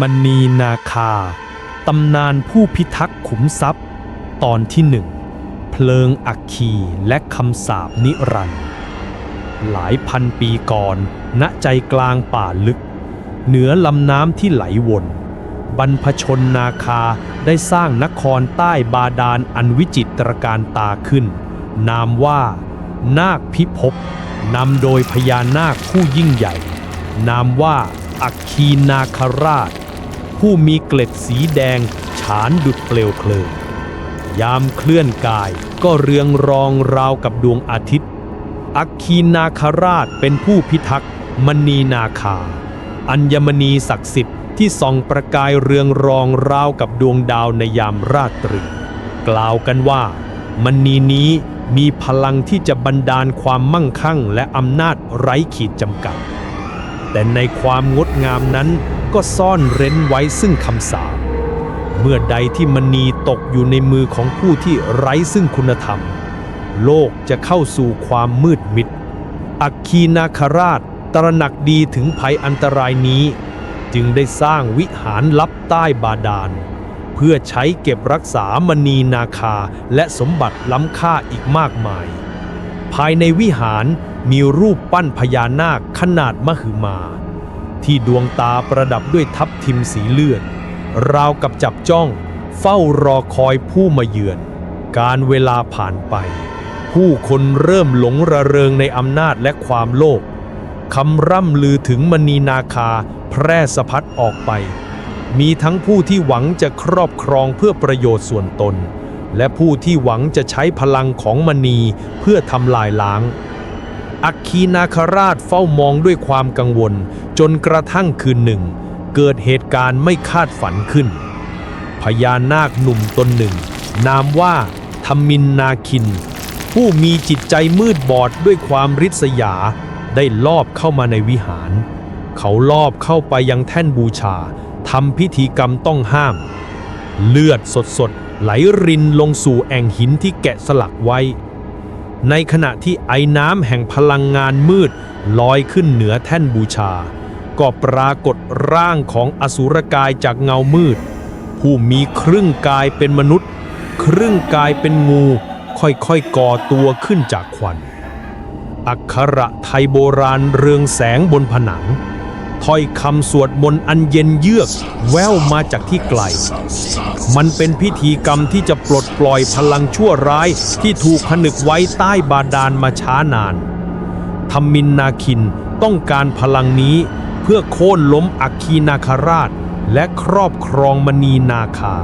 มณีนาคา ตำนานผู้พิทักษ์ขุมทรัพย์ ตอนที่หนึ่ง เพลิงอัคคีและคำสาปนิรันดร์หลายพันปีก่อน ณใจกลางป่าลึก เหนือลำน้ำที่ไหลวน บรรพชนนาคาได้สร้างนครใต้บาดาลอันวิจิตรการตาขึ้น นามว่า นาคพิภพนำโดยพญานาคผู้ยิ่งใหญ่ นามว่า อัคคีนาคราช ผู้มีเกล็ดสีแดงฉานดุดเปลวเพลิง ยามเคลื่อนกายก็เรืองรองราวกับดวงอาทิตย์ อัคคีนาคราชเป็นผู้พิทักษ์มณีนาคา อัญมณีศักดิ์สิทธิ์ที่ส่องประกายเรืองรองราวกับดวงดาวในยามราตรี กล่าวกันว่ามณีนี้มีพลังที่จะบันดาลความมั่งคั่งและอำนาจไร้ขีดจำกัด แต่ในความงดงามนั้นก็ซ่อนเร้นไว้ซึ่งคำสาปเมื่อใดที่มณีตกอยู่ในมือของผู้ที่ไร้ซึ่งคุณธรรม โลกจะเข้าสู่ความมืดมิด อัคคีนาคราชตระหนักดีถึงภัยอันตรายนี้ จึงได้สร้างวิหารลับใต้บาดาล เพื่อใช้เก็บรักษามณีนาคาและสมบัติล้ำค่าอีกมากมาย ภายในวิหาร มีรูปปั้นพญานาคขนาดมหึมา ที่ดวงตาประดับด้วยทับทิมสีเลือด ราวกับจับจ้อง เฝ้ารอคอยผู้มาเยือน การเวลาผ่านไป ผู้คนเริ่มหลงระเริงในอำนาจและความโลภคำร่ำลือถึงมณีนาคาแพร่สะพัดออกไป มีทั้งผู้ที่หวังจะครอบครองเพื่อประโยชน์ส่วนตน และผู้ที่หวังจะใช้พลังของมณีเพื่อทำลายล้าง อัคคีนาคราชเฝ้ามองด้วยความกังวล จนกระทั่งคืนหนึ่ง เกิดเหตุการณ์ไม่คาดฝันขึ้น พญานาคหนุ่มตนหนึ่ง นามว่าธรรมินนาคิน ผู้มีจิตใจมืดบอดด้วยความริษยา ได้ลอบเข้ามาในวิหาร เขาลอบเข้าไปยังแท่นบูชาทำพิธีกรรมต้องห้าม เลือดสดๆไหลรินลงสู่แอ่งหินที่แกะสลักไว้ ในขณะที่ไอ้น้ำแห่งพลังงานมืดลอยขึ้นเหนือแท่นบูชา ก็ปรากฏร่างของอสุรกายจากเงามืด ผู้มีครึ่งกายเป็นมนุษย์ ครึ่งกายเป็นงู ค่อยๆก่อตัวขึ้นจากควัน อักขระไทยโบราณเรืองแสงบนผนัง ถ้อยคำสวดมนต์อันเย็นเยือก แววมาจากที่ไกล มันเป็นพิธีกรรมที่จะปลดปล่อยพลังชั่วร้ายที่ถูกผนึกไว้ใต้บาดาลมาช้านานธรรมินนาคินต้องการพลังนี้เพื่อโค่นล้มอัคคีนาคราช และครอบครองมณีนาคา